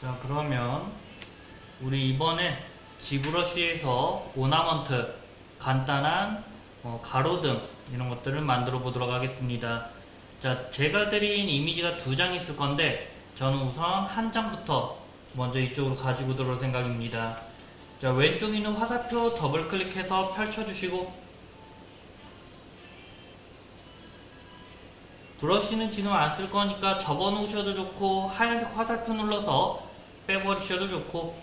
자 그러면 우리 이번엔 지브러쉬에서 오나먼트 간단한 어, 가로등 이런 것들을 만들어 보도록 하겠습니다. 자 제가 드린 이미지가 두 장 있을 건데 저는 우선 한 장부터 먼저 이쪽으로 가지고 들어올 생각입니다. 자 왼쪽에 있는 화살표 더블 클릭해서 펼쳐 주시고 브러쉬는 지금 안 쓸 거니까 접어 놓으셔도 좋고 하얀색 화살표 눌러서 빼버리셔도 좋고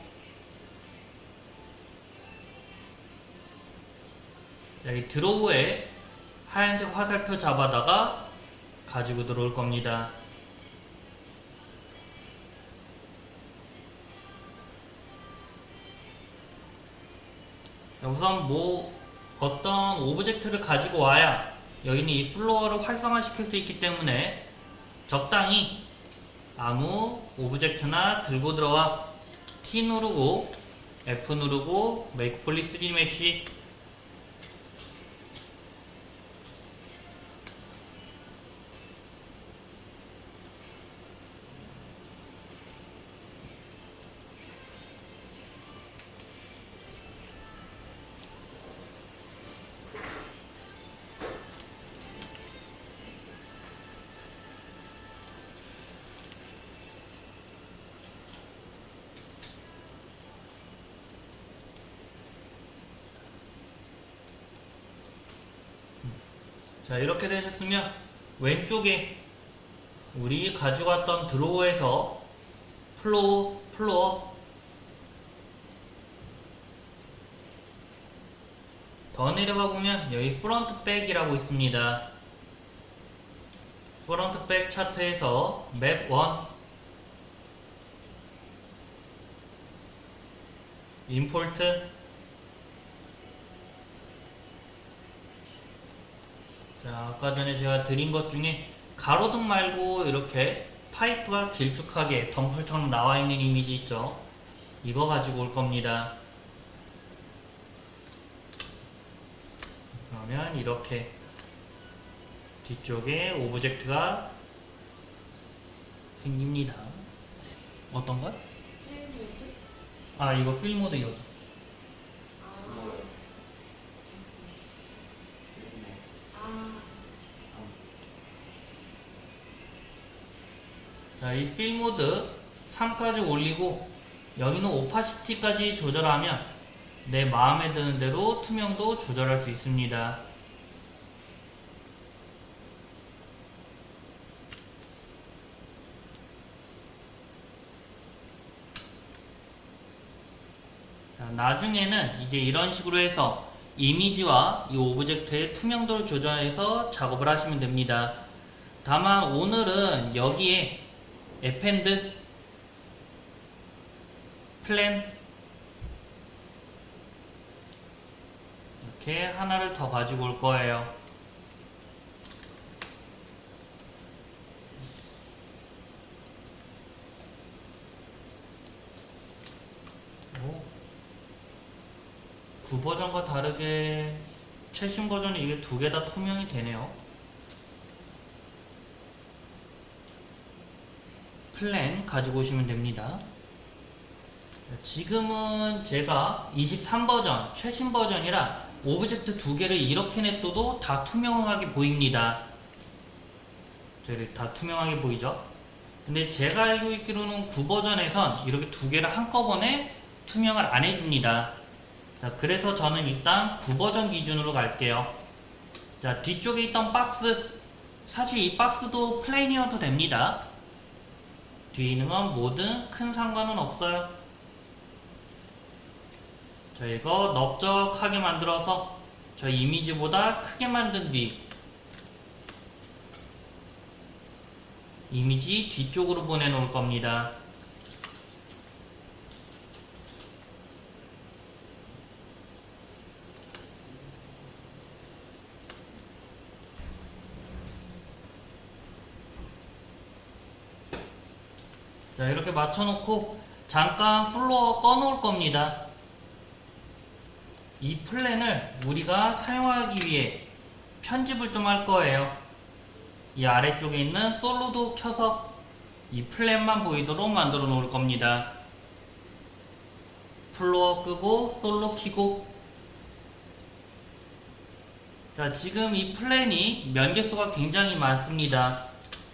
여기 드로우에 하얀색 화살표 잡아다가 가지고 들어올 겁니다. 우선 뭐 어떤 오브젝트를 가지고 와야 여기는 이 플로어를 활성화시킬 수 있기 때문에 적당히 아무 오브젝트나 들고 들어와 T 누르고 F 누르고 Fully 3D Mesh 자 이렇게 되셨으면 왼쪽에 우리 가져갔던 드로우에서 플로우 플로어 더 내려가 보면 여기 프론트 백이라고 있습니다. 프론트 백 차트에서 맵 1 임포트 자, 아까 전에 제가 드린 것 중에 가로등 말고 이렇게 파이프가 길쭉하게 덩쿨처럼 나와 있는 이미지 있죠? 이거 가지고 올 겁니다. 그러면 이렇게 뒤쪽에 오브젝트가 생깁니다. 어떤 것? 아, 이거 필모드 이거. 아, 아, 자, 이 필 모드 3까지 올리고 여기는 오파시티까지 조절하면 내 마음에 드는 대로 투명도 조절할 수 있습니다. 자, 나중에는 이제 이런 식으로 해서 이미지와 이 오브젝트의 투명도를 조절해서 작업을 하시면 됩니다. 다만 오늘은 여기에 에펜드 플랜 이렇게 하나를 더 가지고 올 거예요. 오. 9버전과 다르게 최신 버전이 이게 두 개다 투명이 되네요. 플랜 가지고 오시면 됩니다. 지금은 제가 23버전, 최신 버전이라 오브젝트 두 개를 이렇게 냅둬도 다 투명하게 보입니다. 다 투명하게 보이죠? 근데 제가 알고 있기로는 9버전에선 이렇게 두 개를 한꺼번에 투명을 안 해줍니다. 자, 그래서 저는 일단 9버전 기준으로 갈게요. 자, 뒤쪽에 있던 박스, 사실 이 박스도 플레인이어도 됩니다. 건 뭐든 큰 상관은 없어요. 자, 이거 넓적하게 만들어서 저 이미지보다 크게 만든 뒤 이미지 뒤쪽으로 보내놓을 겁니다. 자, 이렇게 맞춰놓고 잠깐 플로어 꺼놓을 겁니다. 이 플랜을 우리가 사용하기 위해 편집을 좀 할 거예요. 이 아래쪽에 있는 솔로도 켜서 이 플랜만 보이도록 만들어 놓을 겁니다. 플로어 끄고 솔로 키고 자 지금 이 플랜이 면개수가 굉장히 많습니다.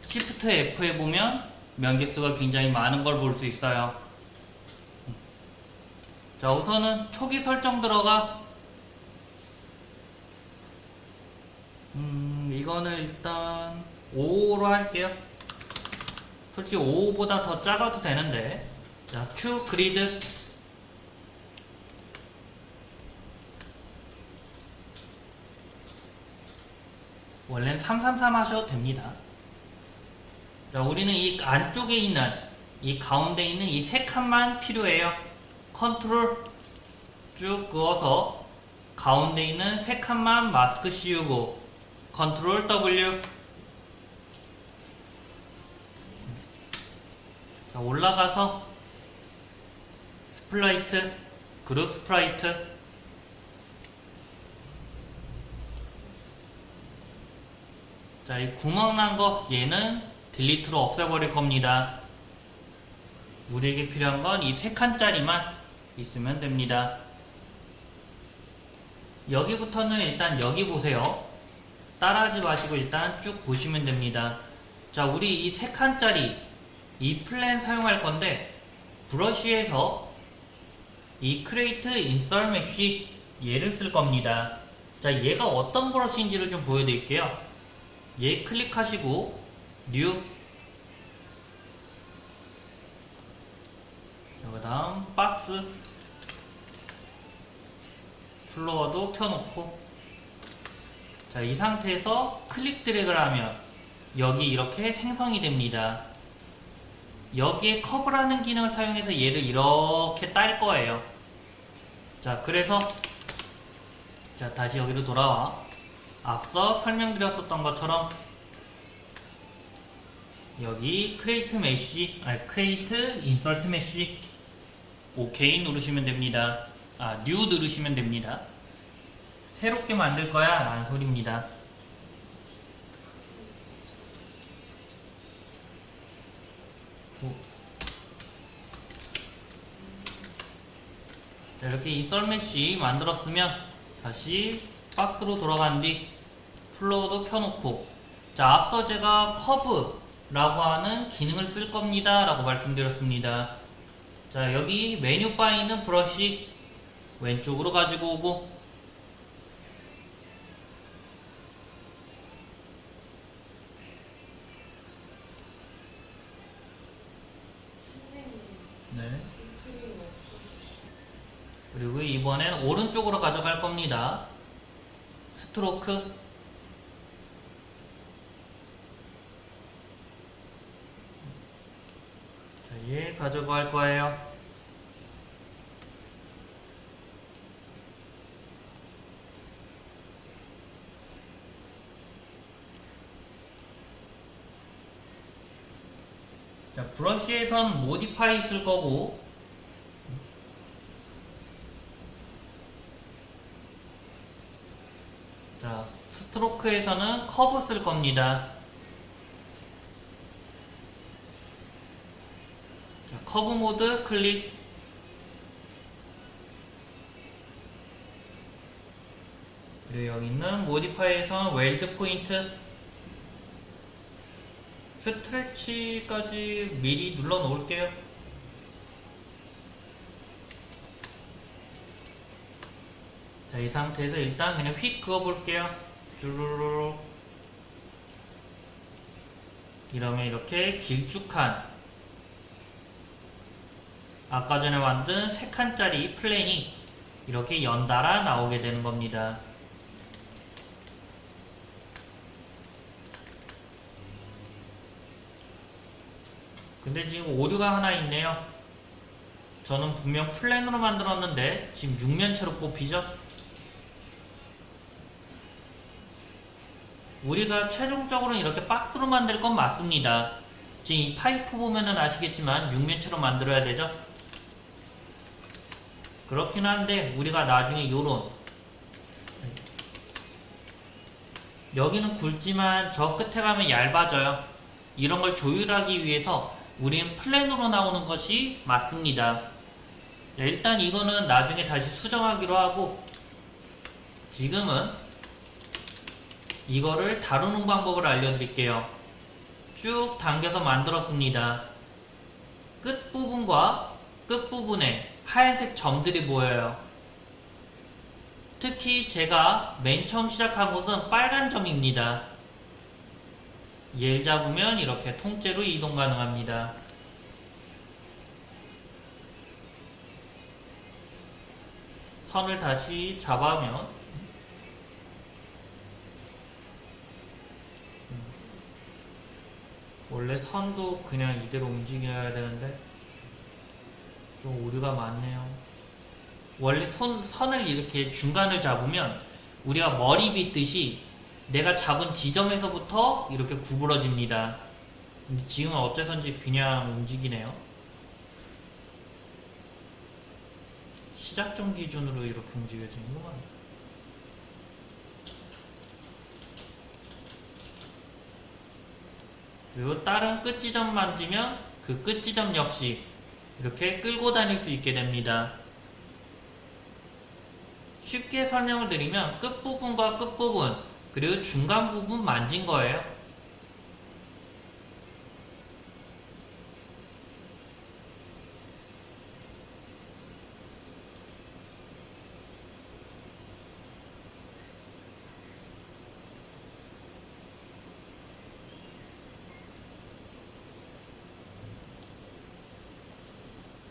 Shift F에 보면 면개수가 굉장히 많은 걸 볼 수 있어요. 자 우선은 초기 설정 들어가. 음 이거는 일단 5로 할게요. 솔직히 5보다 더 작아도 되는데. 자 Q 그리드. 원래는 333 하셔도 됩니다. 자 우리는 이 안쪽에 있는 이 가운데 있는 이 세 칸만 필요해요. 컨트롤 쭉 그어서 가운데 있는 세 칸만 마스크 씌우고 컨트롤 W. 자 올라가서 스플라이트 그룹 스프라이트. 자 이 구멍 난 거 얘는 딜리트로 없애버릴 겁니다. 우리에게 필요한 건 이 세 칸짜리만 있으면 됩니다. 여기부터는 일단 여기 보세요. 따라하지 마시고 일단 쭉 보시면 됩니다. 자 우리 이 세 칸짜리 이 플랜 사용할 건데 브러쉬에서 이 크레이트 인썰 메쉬 얘를 쓸 겁니다. 자 얘가 어떤 브러쉬인지를 좀 보여드릴게요. 얘 클릭하시고 뉴. 그 다음 박스. 플로어도 켜놓고. 자 이 상태에서 클릭 드래그를 하면 여기 이렇게 생성이 됩니다. 여기에 커브라는 기능을 사용해서 얘를 이렇게 딸 거예요. 자 그래서 자 다시 여기로 돌아와. 앞서 설명드렸었던 것처럼 여기 크레이트 메쉬 아니 크레이트 인설트 메쉬 오케이 누르시면 됩니다. 아 뉴 누르시면 됩니다. 새롭게 만들 거야 라는 소리입니다. 오. 자, 이렇게 인썰 메쉬 만들었으면 다시 박스로 돌아간 뒤 플로어도 켜놓고. 자 앞서 제가 커브 라고 하는 기능을 쓸 겁니다 라고 말씀드렸습니다. 자 여기 메뉴 바에 있는 브러쉬 왼쪽으로 가지고 오고 네. 그리고 이번엔 오른쪽으로 가져갈 겁니다. 스트로크 자, 얘 가져갈 거예요 자, 브러쉬에선 모디파이 쓸 거고 자, 스트로크에서는 커브 쓸 겁니다. 자, 커브 모드 클릭. 그리고 여기 있는 모디파이에서는 웰드 포인트. 스트레치까지 미리 눌러 놓을게요. 자, 이 상태에서 일단 그냥 휙 그어 볼게요. 쭈루루루. 이러면 이렇게 길쭉한 아까 전에 만든 세 칸짜리 플랜이 이렇게 연달아 나오게 되는 겁니다. 근데 지금 오류가 하나 있네요. 저는 분명 플랜으로 만들었는데 지금 육면체로 뽑히죠? 우리가 최종적으로 이렇게 박스로 만들 건 맞습니다. 지금 이 파이프 보면은 아시겠지만 육면체로 만들어야 되죠? 그렇긴 한데 우리가 나중에 요런 여기는 굵지만 저 끝에 가면 얇아져요. 이런 걸 조율하기 위해서 우린 플랜으로 나오는 것이 맞습니다. 자, 일단 이거는 나중에 다시 수정하기로 하고 지금은 이거를 다루는 방법을 알려드릴게요. 쭉 당겨서 만들었습니다. 끝부분과 끝부분에 하얀색 점들이 보여요. 특히 제가 맨 처음 시작한 곳은 빨간 점입니다. 얘를 잡으면 이렇게 통째로 이동 가능합니다. 선을 다시 잡아면 음. 원래 선도 그냥 이대로 움직여야 되는데 좀 오류가 많네요. 원래 손, 선을 이렇게 중간을 잡으면 우리가 머리 빗듯이 내가 잡은 지점에서부터 이렇게 구부러집니다. 근데 지금은 어째선지 그냥 움직이네요. 시작점 기준으로 이렇게 움직여지는구만. 그리고 다른 끝지점 만지면 그 끝지점 역시 이렇게 끌고 다닐 수 있게 됩니다. 쉽게 설명을 드리면 끝부분과 끝부분 그리고 중간 부분 만진 거예요.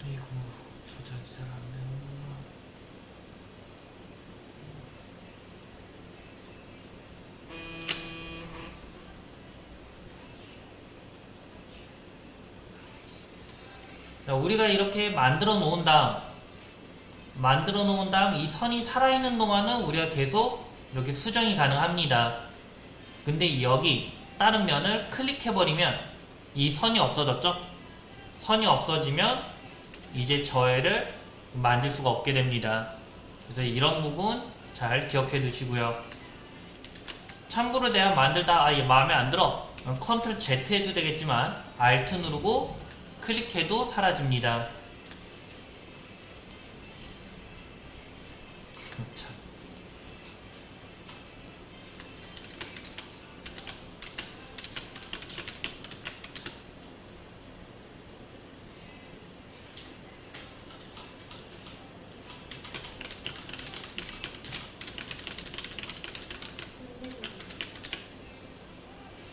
아이고 조작이 잘 안 되는구나. 자, 우리가 이렇게 만들어 놓은 다음 만들어 놓은 다음 이 선이 살아있는 동안은 우리가 계속 이렇게 수정이 가능합니다. 근데 여기 다른 면을 클릭해 버리면 이 선이 없어졌죠? 선이 없어지면 이제 저애를 만질 수가 없게 됩니다. 그래서 이런 부분 잘 기억해 두시고요. 참고로 내가 만들다 아, 얘 마음에 안 들어. 컨트롤 Z 해도 되겠지만 Alt 누르고 클릭해도 사라집니다. 참.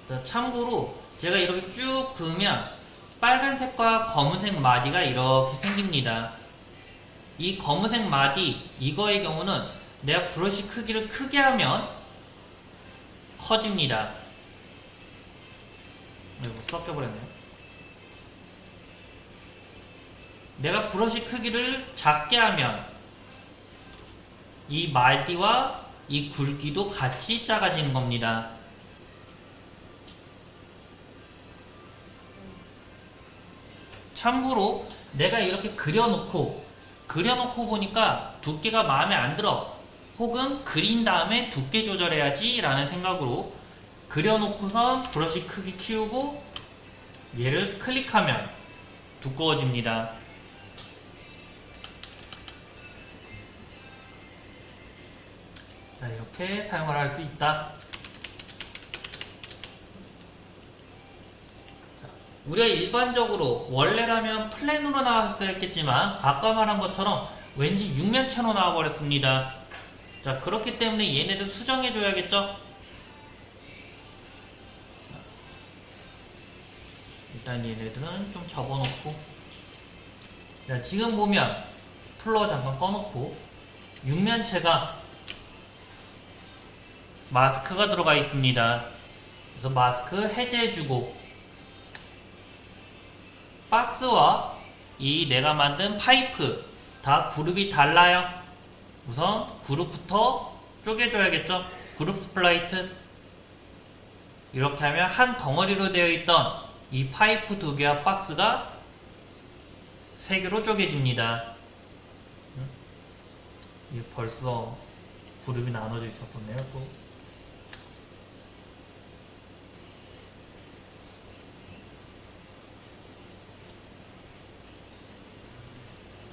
자, 참고로 제가 이렇게 쭉 그으면 빨간색과 검은색 마디가 이렇게 생깁니다. 이 검은색 마디 이거의 경우는 내가 브러쉬 크기를 크게 하면 커집니다. 이거 섞여버렸네요. 내가 브러쉬 크기를 작게 하면 이 마디와 이 굵기도 같이 작아지는 겁니다. 참고로 내가 이렇게 그려놓고 그려놓고 보니까 두께가 마음에 안 들어. 혹은 그린 다음에 두께 조절해야지 라는 생각으로 그려놓고선 브러쉬 크기 키우고 얘를 클릭하면 두꺼워집니다. 자 이렇게 사용을 할 수 있다 우리가 일반적으로 원래라면 플랜으로 나왔어야 했겠지만 아까 말한 것처럼 왠지 육면체로 나와버렸습니다. 자 그렇기 때문에 얘네들 수정해 줘야겠죠? 자, 일단 얘네들은 좀 접어놓고 자 지금 보면 플로어 잠깐 꺼놓고 육면체가 마스크가 들어가 있습니다. 그래서 마스크 해제해주고 박스와 이 내가 만든 파이프 다 그룹이 달라요. 우선 그룹부터 쪼개줘야겠죠. 그룹 스플라이트 이렇게 하면 한 덩어리로 되어 있던 이 파이프 두 개와 박스가 세 개로 쪼개집니다. 벌써 그룹이 나눠져 있었었네요. 또.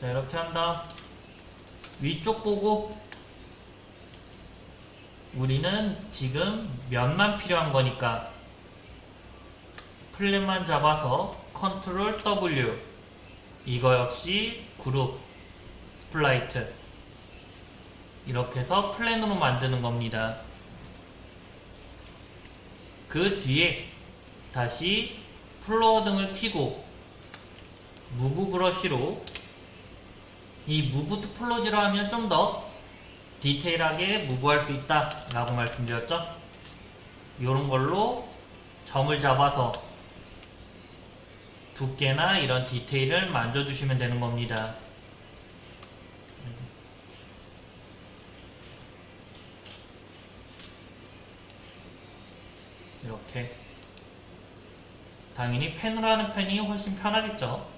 자 이렇게 한다 위쪽 보고 우리는 지금 면만 필요한 거니까 플랫만 잡아서 컨트롤 W 이거 역시 그룹 스플라이트 이렇게 해서 플랜으로 만드는 겁니다. 그 뒤에 다시 플로어 등을 켜고 무브 브러쉬로 이 무브 투 플로지로 하면 좀 더 디테일하게 무브할 수 있다 라고 말씀드렸죠? 이런 걸로 점을 잡아서 두께나 이런 디테일을 만져주시면 되는 겁니다. 이렇게. 당연히 펜으로 하는 편이 훨씬 편하겠죠